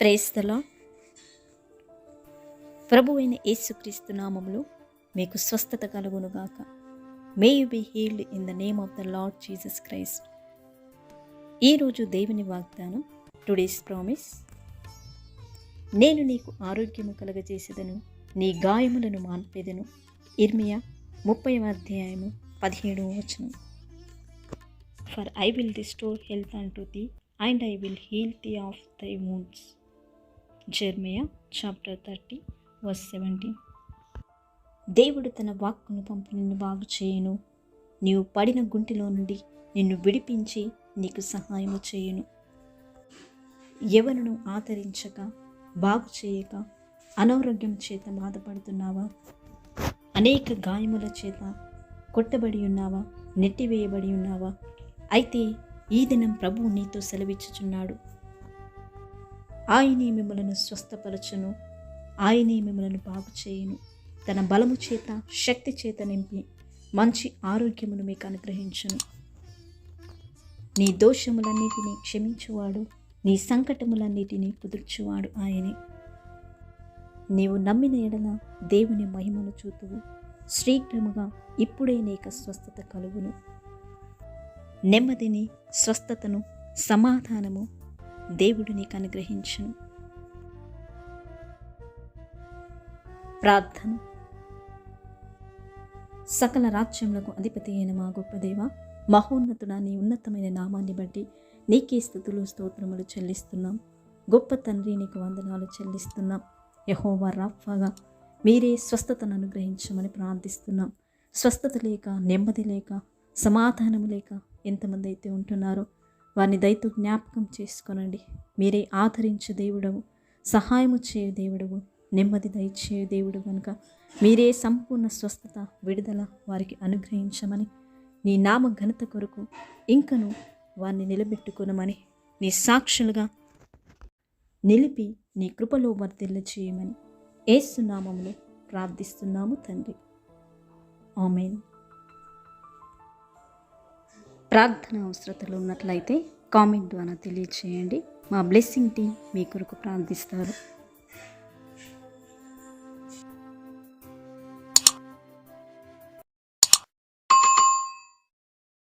ప్రేస్తలో ప్రభు అయిన యేసుక్రీస్తు నామంలో మీకు స్వస్థత కలుగునుగాక. May you be healed in the name of the Lord Jesus Christ ఈరోజు దేవుని వాగ్దానం టుడేస్ ప్రామిస్ నేను నీకు ఆరోగ్యము కలగజేసేదను నీ గాయములను మాన్పేదను. ఇర్మియా ముప్పై అధ్యాయము పదిహేడవ వచనం. For I will restore health and to thee and I will heal thee of thy wounds Jeremiah chapter thirty verse seventeen. దేవుడు తన వాక్కును పంపి నిన్ను బాగు చేయను. నీవు పడిన గుంటిలో నుండి నిన్ను విడిపించి నీకు సహాయము చేయను. ఎవరును ఆదరించక బాగు చేయక అనారోగ్యం చేత బాధపడుతున్నావా? అనేక గాయముల చేత కొట్టబడి ఉన్నావా? నెట్టివేయబడి ఉన్నావా? అయితే ఈ దినం ప్రభువు నీతో సెలవిచ్చుచున్నాడు. ఆయనే మిమ్మలను స్వస్థపరచును. ఆయనే మిమ్మలను బాగు చేయును తన బలము చేత శక్తి చేత నింపి మంచి ఆరోగ్యమును మీకు అనుగ్రహించును. నీ దోషములన్నిటినీ క్షమించువాడు నీ సంకటములన్నిటినీ కుదుర్చువాడు ఆయనే. నీవు నమ్మిన ఎడల దేవుని మహిమను చూతువు. శీఘ్రముగా ఇప్పుడే నీక స్వస్థత కలుగును. నెమ్మదిని స్వస్థతను సమాధానము దేవుడు నీకు అనుగ్రహించును. ప్రార్థన. సకల రాజ్యములకు అధిపతి అయిన మా గొప్ప దేవ మహోన్నతుడా నీ ఉన్నతమైన నామాన్ని బట్టి నీకే స్థుతులు స్తోత్రములు చెల్లిస్తున్నాం. గొప్ప తండ్రి నీకు వందనాలు చెల్లిస్తున్నాం. యహోవా రాఫాగా మీరే స్వస్థతను అనుగ్రహించమని ప్రార్థిస్తున్నాం. స్వస్థత లేక నెమ్మది లేక సమాధానము లేక ఎంతమంది అయితే ఉంటున్నారో వారిని దయతో జ్ఞాపకం చేసుకొనండి. మీరే ఆదరించే దేవుడవు సహాయము చేయ దేవుడవు నెమ్మది దయచే దేవుడు కనుక మీరే సంపూర్ణ స్వస్థత విడుదల వారికి అనుగ్రహించమని నీ నామ ఘనత కొరకు ఇంకను వారిని నిలబెట్టుకునమని నీ సాక్షులుగా నిలిపి నీ కృపలో వర్తిల్ల చేయమని ఏసునామంలో ప్రార్థిస్తున్నాము తండ్రి. ఆమెన్. ప్రార్థన అవసరతలు ఉన్నట్లయితే కామెంట్ ద్వారా తెలియచేయండి. మా బ్లెస్సింగ్ టీం మీ కొరకు ప్రార్థిస్తారు.